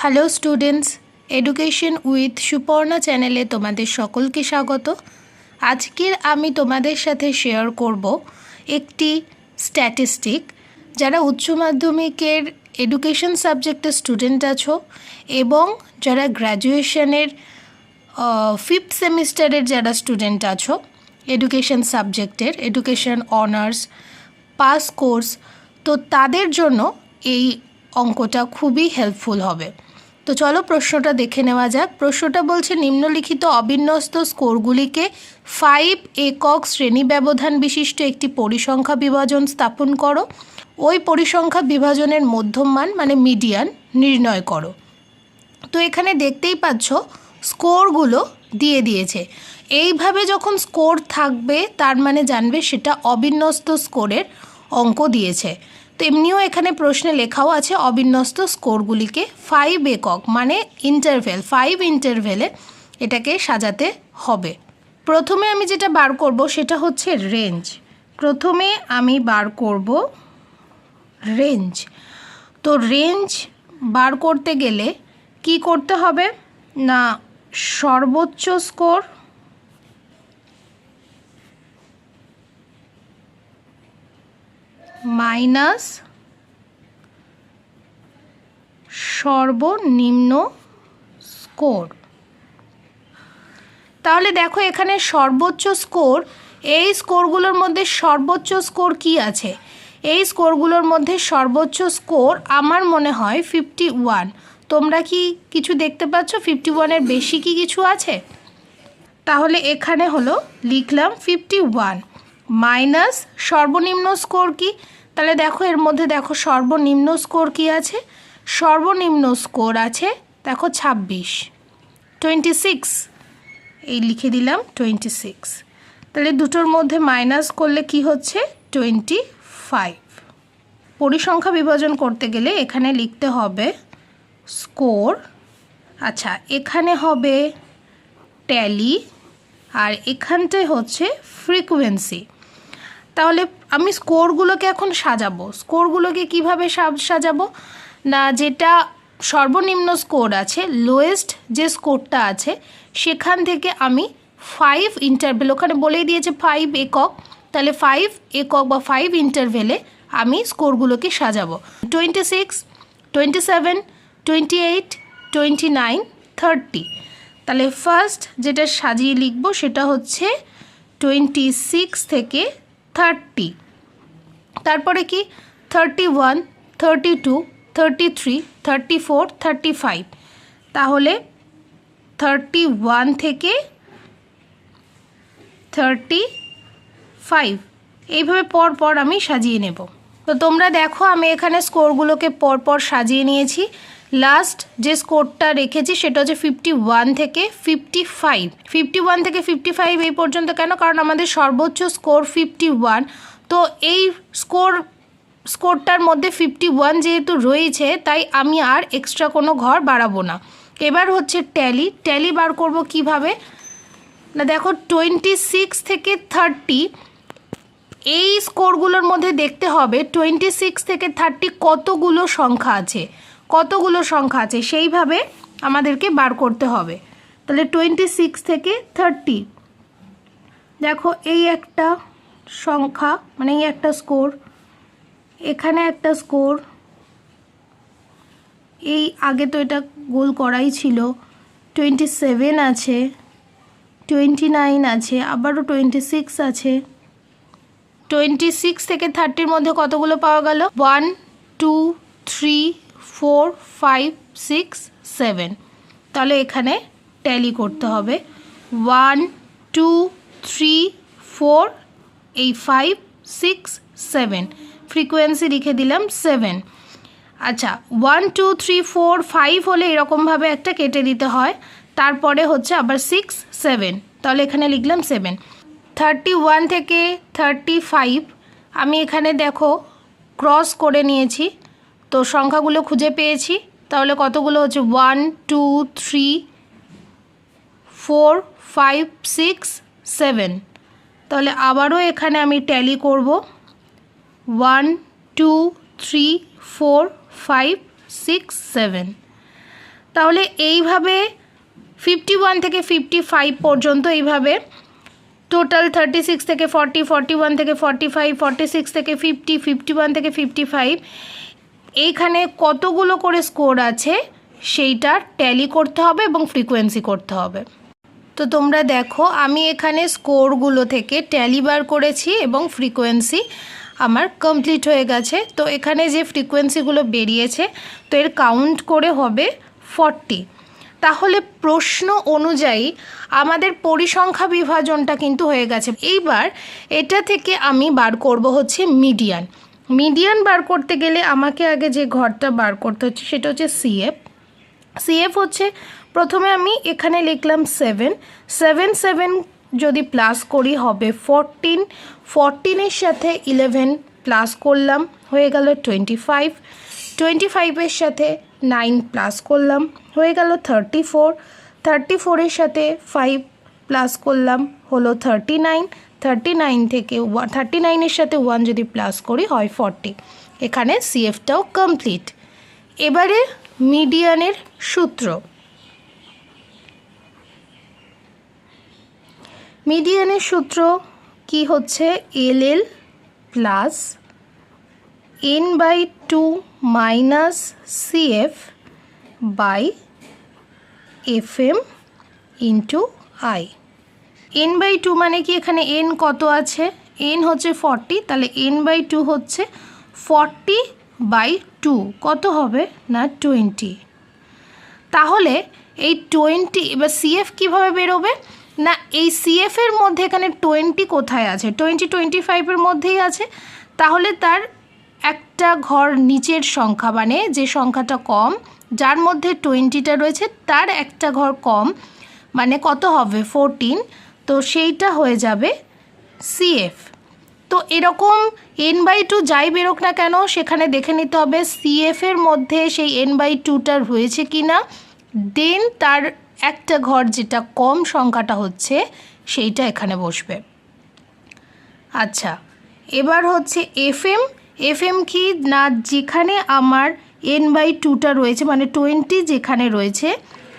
Hello students education with Suparna চ্যানেলে তোমাদের সকলকে স্বাগত। আজকের আমি তোমাদের সাথে শেয়ার করব একটি স্ট্যাটিস্টিক যারা উচ্চ মাধ্যমিকের এডুকেশন সাবজেক্টের স্টুডেন্ট আছো এবং যারা গ্র্যাজুয়েশনের ফিফথ সেমিস্টারের যারা স্টুডেন্ট আছো এডুকেশন সাবজেক্টের এডুকেশন অনার্স পাস কোর্স তো তাদের জন্য এই অঙ্কটা খুবই হেল্পফুল হবে। তো চলো প্রশ্নটা দেখে নেওয়া যাক। প্রশ্নটা বলছে, নিম্নলিখিত অবিন্যস্ত স্কোরগুলিকে ফাইভ একক শ্রেণি ব্যবধান বিশিষ্ট একটি পরিসংখ্যা বিভাজন স্থাপন করো। ওই পরিসংখ্যা বিভাজনের মধ্যমান মানে মিডিয়ান নির্ণয় করো। তো এখানে দেখতেই পাচ্ছ, স্কোরগুলো দিয়ে দিয়েছে। এইভাবে যখন স্কোর থাকবে, তার মানে জানবে সেটা অবিন্যস্ত স্কোরের অঙ্ক দিয়েছে। তো এমনিও এখানে প্রশ্নে লেখাও আছে অবিন্যস্ত স্কোরগুলিকে ফাইভ একক মানে ইন্টারভেল ফাইভ ইন্টারভেলে এটাকে সাজাতে হবে। প্রথমে আমি যেটা বার করব সেটা হচ্ছে রেঞ্জ প্রথমে আমি বার করব রেঞ্জ তো রেঞ্জ বার করতে গেলে কি করতে হবে? না, সর্বোচ্চ স্কোর মাইনাস সর্বনিম্ন স্কোর। তাহলে দেখো এখানে সর্বোচ্চ স্কোর, এই স্কোরগুলোর মধ্যে সর্বোচ্চ স্কোর কি আছে? এই স্কোরগুলোর মধ্যে সর্বোচ্চ স্কোর আমার মনে হয় ফিফটি ওয়ান। তোমরা কি কিছু দেখতে পাচ্ছ? ফিফটি ওয়ানের বেশি কি কিছু আছে? তাহলে এখানে হলো লিখলাম ফিফটি ওয়ান। মাইনাস সর্বনিম্ন স্কোর কি? তাহলে দেখো, এর মধ্যে দেখো সর্বনিম্ন স্কোর কি আছে? সর্বনিম্ন স্কোর আছে, দেখো ছাব্বিশ। টোয়েন্টি সিক্স এই লিখে দিলাম টোয়েন্টি সিক্স তাহলে দুটোর মধ্যে মাইনাস করলে কি হচ্ছে? টোয়েন্টি ফাইভ পরিসংখ্যা বিভাজন করতে গেলে এখানে লিখতে হবে স্কোর। আচ্ছা এখানে হবে ট্যালি, আর এখানটায় হচ্ছে ফ্রিকুয়েন্সি। তাহলে আমি স্কোরগুলোকে এখন সাজাবো। স্কোরগুলোকে কীভাবে সাজাবো? না, যেটা সর্বনিম্ন স্কোর আছে, লোয়েস্ট যে স্কোরটা আছে, সেখান থেকে আমি ফাইভ ইন্টারভেল ওখানে বলেই দিয়েছে ফাইভ একক। তাহলে ফাইভ একক বা ফাইভ ইন্টারভেলে আমি স্কোরগুলোকে সাজাবো। Twenty six twenty seven twenty eight twenty nine thirty তাহলে ফার্স্ট যেটা সাজিয়ে লিখব সেটা হচ্ছে টোয়েন্টি সিক্স থেকে থার্টি। তারপরে কি? Thirty one, thirty two, thirty three, thirty four, thirty five. তাহলে থার্টি ওয়ান থেকে থার্টি ফাইভ। এইভাবে পর পর আমি সাজিয়ে নেব। তো তোমরা দেখো আমি এখানে স্কোরগুলোকে পর পর সাজিয়ে নিয়েছি। লাস্ট যে স্কোরটা রেখেছি সেটা হচ্ছে ফিফটি ওয়ান থেকে ফিফটি ফাইভ ফিফটি ওয়ান থেকে ফিফটি ফাইভ এই পর্যন্ত কেন? কারণ আমাদের সর্বোচ্চ স্কোর ফিফটি ওয়ান তো এই স্কোর স্কোরটার মধ্যে ফিফটি ওয়ান যেহেতু রয়েছে, তাই আমি আর এক্সট্রা কোনো ঘর বাড়াবো না। এবার হচ্ছে ট্যালি ট্যালি বার করব কীভাবে? না, দেখো টোয়েন্টি সিক্স থেকে থার্টি এই স্কোরগুলোর মধ্যে দেখতে হবে টোয়েন্টি সিক্স থেকে থার্টি কতগুলো সংখ্যা আছে? কতগুলো সংখ্যা আছে সেইভাবে আমাদেরকে বার করতে হবে। তাহলে টোয়েন্টি সিক্স থেকে থার্টি দেখো এই একটা সংখ্যা মানে এই একটা স্কোর এখানে একটা স্কোর এই আগে তো এটা গোল করাই ছিল। টোয়েন্টি সেভেন আছে টোয়েন্টি নাইন আছে, আবারও টোয়েন্টি সিক্স আছে। টোয়েন্টি সিক্স থেকে থার্টির মধ্যে কতগুলো পাওয়া গেল? One two three four, five, six, seven. তাহলে এখানে ট্যালি করতে হবে। ওয়ান, টু, থ্রি, ফোর, এই ফাইভ, সিক্স, সেভেন। ফ্রিকোয়েন্সি লিখে দিলাম সেভেন। আচ্ছা one, two, three, four, five হলে এরকমভাবে একটা কেটে দিতে হয়। তারপরে হচ্ছে আবার সিক্স, সেভেন। তাহলে এখানে লিখলাম সেভেন। থার্টি ওয়ান থেকে থার্টি ফাইভ। আমি এখানে দেখো, ক্রস করে নিয়েছি। তো সংখ্যাগুলো খুঁজে পেয়েছি। তাহলে কতগুলো হচ্ছে? One two three four five six seven তাহলে আবারও এখানে আমি ট্যালি করব। One two three four five six seven তাহলে এইভাবে ফিফটি ওয়ান থেকে ফিফটি ফাইভ পর্যন্ত এইভাবে টোটাল থার্টি সিক্স থেকে ফর্টি ফর্টি ওয়ান থেকে ফর্টি ফাইভ ফর্টি সিক্স থেকে ফিফটি ফিফটি ওয়ান থেকে ফিফটি ফাইভ এইখানে কতগুলো করে স্কোর আছে সেইটা ট্যালি করতে হবে এবং ফ্রিকোয়েন্সি করতে হবে। তো তোমরা দেখো, আমি এখানে স্কোরগুলো থেকে ট্যালি বার করেছি এবং ফ্রিকোয়েন্সি আমার কমপ্লিট হয়ে গেছে। তো এখানে যে ফ্রিকোয়েন্সিগুলো বেরিয়েছে, তো এর কাউন্ট করে হবে ফর্টি তাহলে প্রশ্ন অনুযায়ী আমাদের পরিসংখ্যা বিভাজনটা কিন্তু হয়ে গেছে। এইবার এটা থেকে আমি বার করব হচ্ছে মিডিয়ান মিডিয়ান বার করতে গেলে আমাকে আগে যে ঘরটা বার করতে হচ্ছে সেটা হচ্ছে সিএফ সিএফ হচ্ছে প্রথমে আমি এখানে লিখলাম সেভেন সেভেন সেভেন যদি প্লাস করি হবে ফোরটিন ফোরটিনের সাথে ইলেভেন প্লাস করলাম, হয়ে গেল টোয়েন্টি ফাইভ টোয়েন্টি ফাইভের সাথে নাইন প্লাস করলাম, হয়ে গেল থার্টি ফোর থার্টি ফোরের সাথে ফাইভ প্লাস করলাম, হলো থার্টি নাইন থার্টি নাইন থেকে থার্টি নাইনের সাথে ওয়ান যদি প্লাস করি হয় ফর্টি এখানে সিএফটাও কমপ্লিট এবারে মিডিয়ানের সূত্র। মিডিয়ানের সূত্র কি হচ্ছে? L L plus N by two minus CF by F M into I N by two মানে কি এখানে এন কত আছে? এন হচ্ছে ফর্টি তাহলে এন বাই টু হচ্ছে ফর্টি বাই টু কত হবে? না টোয়েন্টি তাহলে এই টোয়েন্টি এবার সিএফ কীভাবে বেরোবে? না, এই সিএফের মধ্যে এখানে টোয়েন্টি কোথায় আছে? টোয়েন্টি টোয়েন্টি ফাইভের মধ্যেই আছে। তাহলে তার একটা ঘর নিচের সংখ্যা মানে যে সংখ্যাটা কম, যার মধ্যে টোয়েন্টিটা রয়েছে, তার একটা ঘর কম মানে কত হবে? ফোরটিন তো সেইটা হয়ে যাবে সিএফ তো এরকম এন বাই টু যাই বেরোক না কেন, সেখানে দেখে নিতে হবে সিএফের মধ্যে সেই এন বাই টুটা রয়েছে কি না দেন তার একটা ঘর যেটা কম সংখ্যাটা হচ্ছে, সেইটা এখানে বসবে। আচ্ছা এবার হচ্ছে এফ এম এফ এম কি? না, যেখানে আমার এন বাই টুটা রয়েছে মানে টোয়েন্টি যেখানে রয়েছে,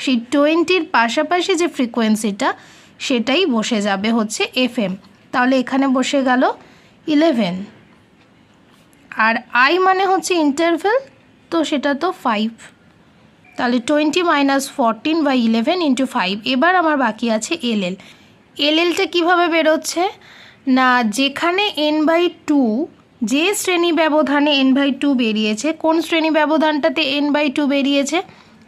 সেই টোয়েন্টির পাশাপাশি যে ফ্রিকোয়েন্সিটা সেটাই বসে যাবে হচ্ছে এফ এম তাহলে এখানে বসে গেল ইলেভেন। আর আই মানে হচ্ছে ইন্টারভেল তো সেটা তো ফাইভ তাহলে twenty minus fourteen by eleven into five এবার আমার বাকি আছে এল এল। এল এলটা কীভাবে বেরোচ্ছে? না, যেখানে এন বাই টু যে শ্রেণি ব্যবধানে এন বাই টু বেরিয়েছে, কোন শ্রেণি ব্যবধানটাতে এন বাই টু বেরিয়েছে?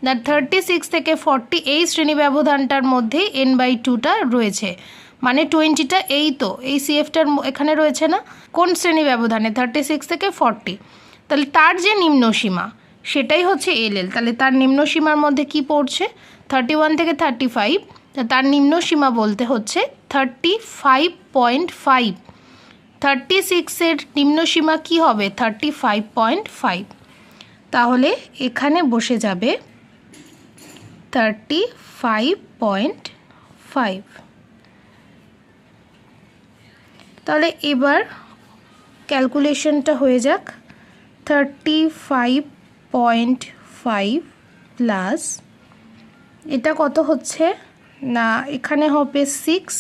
না থার্টি সিক্স থেকে ফর্টি এই শ্রেণি ব্যবধানটার মধ্যেই এন বাই টুটা রয়েছে। মানে টোয়েন্টিটা এই তো, এই সিএফটার এখানে রয়েছে না? কোন শ্রেণি ব্যবধানে? থার্টি সিক্স থেকে ফর্টি তাহলে তার যে নিম্ন সীমা, সেটাই হচ্ছে এল এল তাহলে তার নিম্ন সীমার মধ্যে কি পড়ছে? থার্টি ওয়ান থেকে থার্টি ফাইভ তার নিম্ন সীমা বলতে হচ্ছে thirty five point five thirty সিক্সের নিম্ন সীমা কী হবে? থার্টি ফাইভ পয়েন্ট ফাইভ তাহলে এখানে বসে যাবে থার্টি ফাইভ পয়েন্ট ফাইভ তাহলে এবার ক্যালকুলেশনটা হয়ে যাক। Thirty five point five plus এটা কত হচ্ছে? না, এখানে হবে six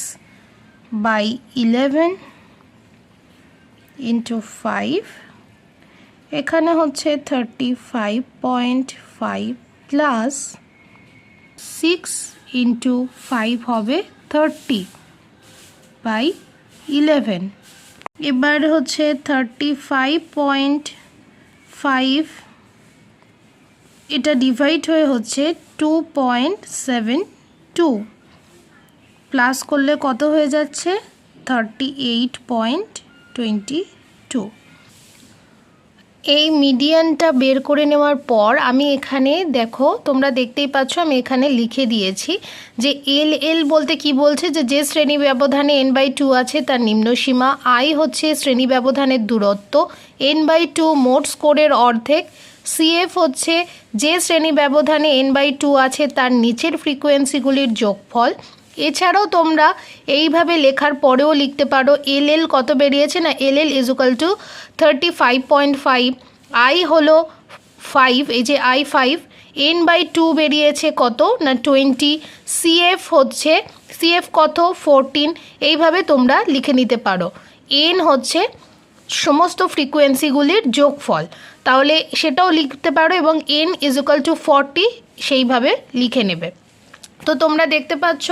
by eleven into five এখানে হচ্ছে thirty five point five plus six into five হবে থার্টি বাই ইলেভেন এবার হচ্ছে থার্টি ফাইভ পয়েন্ট ফাইভ এটা ডিভাইড হয়ে হচ্ছে two point seven two plus করলে কত হয়ে যাচ্ছে? Thirty eight point twenty two এই মিডিয়ানটা বের করে নেওয়ার পর আমি এখানে, দেখো, তোমরা দেখতেই পাচ্ছ আমি এখানে লিখে দিয়েছি যে এল এল বলতে কি বলছে যে যে শ্রেণি ব্যবধানে এন বাই টু আছে তার নিম্ন সীমা আই হচ্ছে শ্রেণি ব্যবধানের দূরত্ব এন বাই টু মোট স্কোরের অর্ধেক সিএফ হচ্ছে যে শ্রেণি ব্যবধানে এন বাই টু আছে তার নিচের ফ্রিকোয়েন্সিগুলির যোগফল এছাড়াও তোমরা এইভাবে লেখার পরেও লিখতে পারো, এল এল কত বেরিয়েছে না? L L is equal to thirty five point five I হলো ফাইভ এই যে I five N by two বেরিয়েছে কত না টোয়েন্টি সিএফ হচ্ছে সিএফ কত? ফোরটিন এইভাবে তোমরা লিখে নিতে পারো। এন হচ্ছে সমস্ত ফ্রিকোয়েন্সিগুলির যোগফল, তাহলে সেটাও লিখতে পারো এবং এন ইজুকাল টু ফর্টি সেইভাবে লিখে নেবে। তো তোমরা দেখতে পাচ্ছ,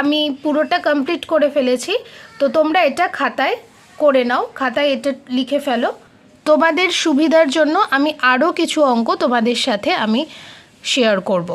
আমি পুরোটা কমপ্লিট করে ফেলেছি। তো তোমরা এটা খাতায় করে নাও, খাতায় এটা লিখে ফেলো। তোমাদের সুবিধার জন্য আমি আরও কিছু অঙ্ক তোমাদের সাথে আমি শেয়ার করব।